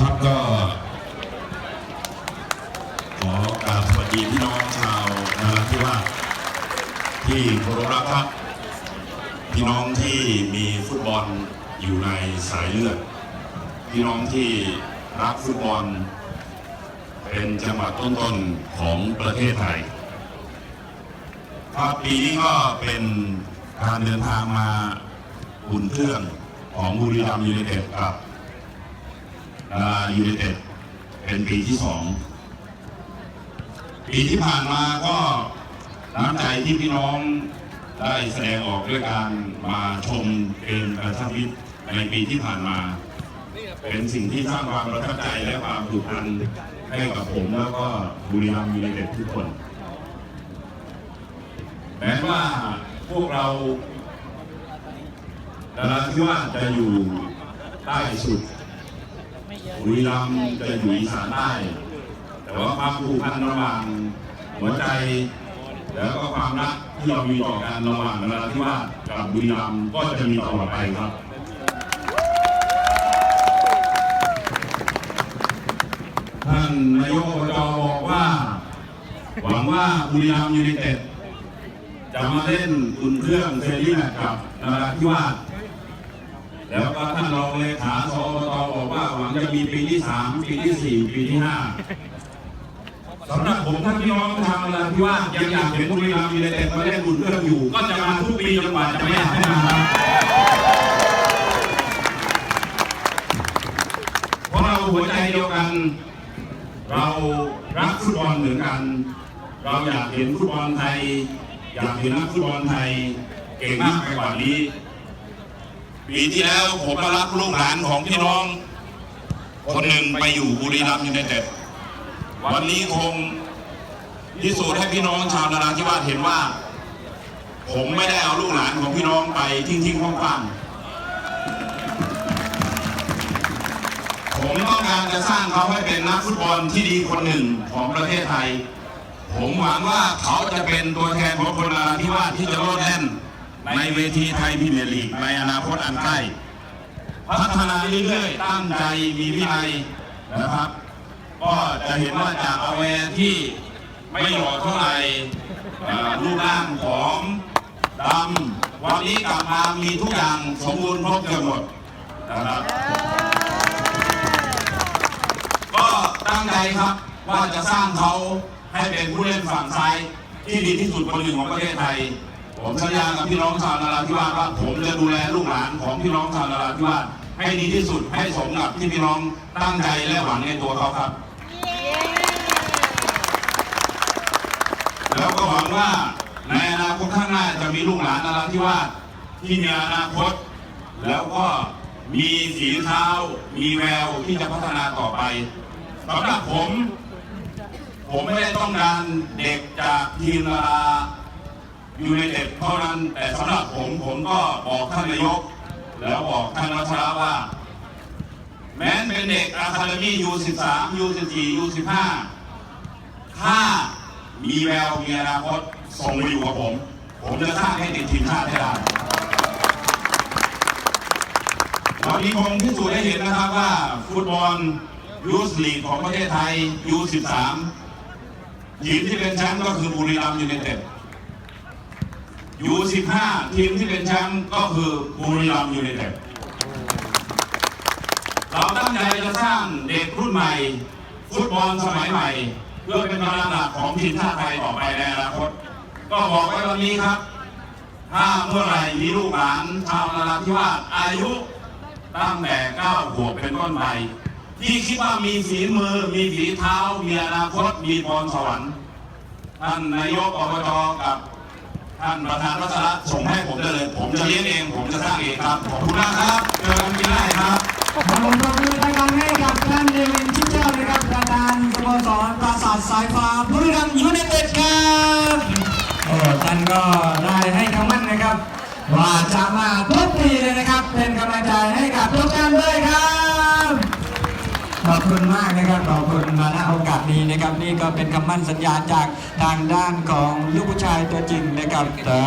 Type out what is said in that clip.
ครับก็ ขอกราบสวัสดีพี่น้องชาวนราธิวาสที่เคารพรักครับ พี่น้องที่มีฟุตบอลอยู่ในสายเลือด พี่น้องที่รักฟุตบอล เป็นจังหวัดต้นๆของประเทศไทยครับปีนี้ก็เป็นการเดินทางมาอุ่นเครื่องของบุรีรัมย์ยูไนเต็ดกับ ยูไนเต็ดเป็นปีที่สองปีที่ผ่านมาก็น้ำใจที่พี่น้องได้แสดงออกด้วยการมาชมเกมกระชับมิตรในปีที่ผ่านมา เป็นสิ่งที่สร้างความประทับใจและความผูกพันให้กับผมแล้วก็บุรีรัมย์ยูไนเต็ดทุกคนแม้ว่าพวกเราดาราที่ว่าจะอยู่ใต้สุด บุรีรัมย์จะอยู่อีสานใต้แต่ว่าความผูกพันระหว่างหัวใจ แล้วก็ความรักที่เรามีต่อกันระหว่างนราธิวาสกับบุรีรัมย์ก็จะมีตลอไปครับท่านนายกอบจบอกว่า หวังว่าบุรีรัมย์ยูไนเต็ดจะมาเล่นอุ่นเครื่องเฟรนลี่แมตช์กับนราธิวาส แล้วก็ท่านรองเลขาสอบตบอกว่าหวังจะมีปีที่สามปีที่สี่ปีที่ห้าสำหรับผมท่านพี่น้องชาวนราธิวาสยังอยากเห็นบุรีรัมย์ยูไนเต็ดมาเล่นอุ่นเครื่องอยู่ ก็จะมาทุกปีจนกว่าจะไม่อยากให้มาครับเพราะเราหัวใจเดียวกัน เรารักฟุตบอลเหมือนกัน เราอยากเห็นฟุตบอลไทย อยากเห็นนักฟุตบอลไทย เก่งมากไปกว่านี้ ปีที่แล้วผมมารับลูกหลานของพี่น้อง คนหนึ่งไปอยู่บุรีรัมย์ยูไนเต็ดวันนี้คงพิสูจน์ให้พี่น้องชาวนราธิวาสเห็นว่า ผมไม่ได้เอาลูกหลานของพี่น้องไปทิ้งทิ้งๆคว่างๆผมต้องการจะสร้างเขาให้เป็นนักฟุตบอลที่ดีคนหนึ่งของประเทศไทย ผมหวังว่าเขาจะเป็นตัวแทนของคนนราธิวาสที่จะโลดแล่น ในเวทีไทยพรีเมียลีกในอนาคตอันใกล้พัฒนาเรื่อยๆ ตั้งใจมีวินัยนะครับ ก็จะเห็นว่าจากอเวที่ไม่หล่อเท่าไหร่รูปร่างของดำวันนี้กลับมามีทุกอย่างสมบูรณ์ครบเกือบหมดนะครับ ก็ตั้งใจครับว่าจะสร้างเขาให้เป็นผู้เล่นฝั่งซ้ายที่ดีที่สุดคนหนึ่งของประเทศไทย ผมสัญญากับพี่น้องชาวนราธิวาสว่าผมจะดูแลลูกหลานของพี่น้องชาวนราธิวาสให้ดีที่สุดให้สมกับที่พี่น้องตั้งใจและหวังในตัวเขาครับ แล้วก็หวังว่าในอนาคตข้างหน้าจะมีลูกหลานนราธิวาสที่มีอนาคต แล้วก็มีฝีเท้ามีแววที่จะพัฒนาต่อไปสำหรับผม ผมไม่ได้ต้องการเด็กจากทีมนารา ยูไนเต็ดเท่านั้นแต่สำหรับผมผมก็บอกท่านนายก แล้วบอกท่านรัชราว่า แม้เป็นเด็กอะคาเดมี่ยู13 U14 U15 ถ้ามีแววมีอนาคตส่งมาอยู่กับผม ผมจะสร้างให้ติดทีมชาติให้ได้วันนี้คงพิสูจน์ได้เห็นนะครับว่าฟุตบอลยูสลีกของประเทศไทย U13 ทีมที่เป็นแชมป์ก็คือบุรีรัมย์ยูไนเต็ด U15 ทีมที่เป็นแชมป์ก็คือบุรีรัมย์ยูไนเต็ดเราตั้งใจจะสร้างเด็กรุ่นใหม่ ฟุตบอลสมัยใหม่ เพื่อเป็นกำลังหลักของทีมชาติไทยต่อไปในอนาคต ก็บอกไว้วันนี้ครับ ถ้าเมื่อไรมีลูกหลานชาวนราธิวาสอายุตั้งแต่9ขวบเป็นต้นไปที่คิดว่ามีฝีมือ มีฝีเท้า มีอนาคต มีพรสวรรค์ท่านนายกอบจกับ ท่านประธานรัชระส่งให้ผมได้เลย ผมจะเลี้ยงเอง ผมจะสร้างเองครับ ขอบคุณมากครับเจอกันปีหน้าครับขอบคุณปรบมือดังๆให้กับท่านเดวินชิเจ้านะครับประธานสโมสรปราสาทสายฟ้าบุรีรัมย์ยูไนเต็ดครับโอ้ท่านก็ได้ให้คำมั่นนะครับ ว่าจะมาทุกปีเลย ขอบคุณมากนะครับขอบคุณมาณโอกาสนี้นะครับ นี่ก็เป็นคำมั่นสัญญาจากทางด้านของลูกผู้ชายตัวจริงนะครับแต่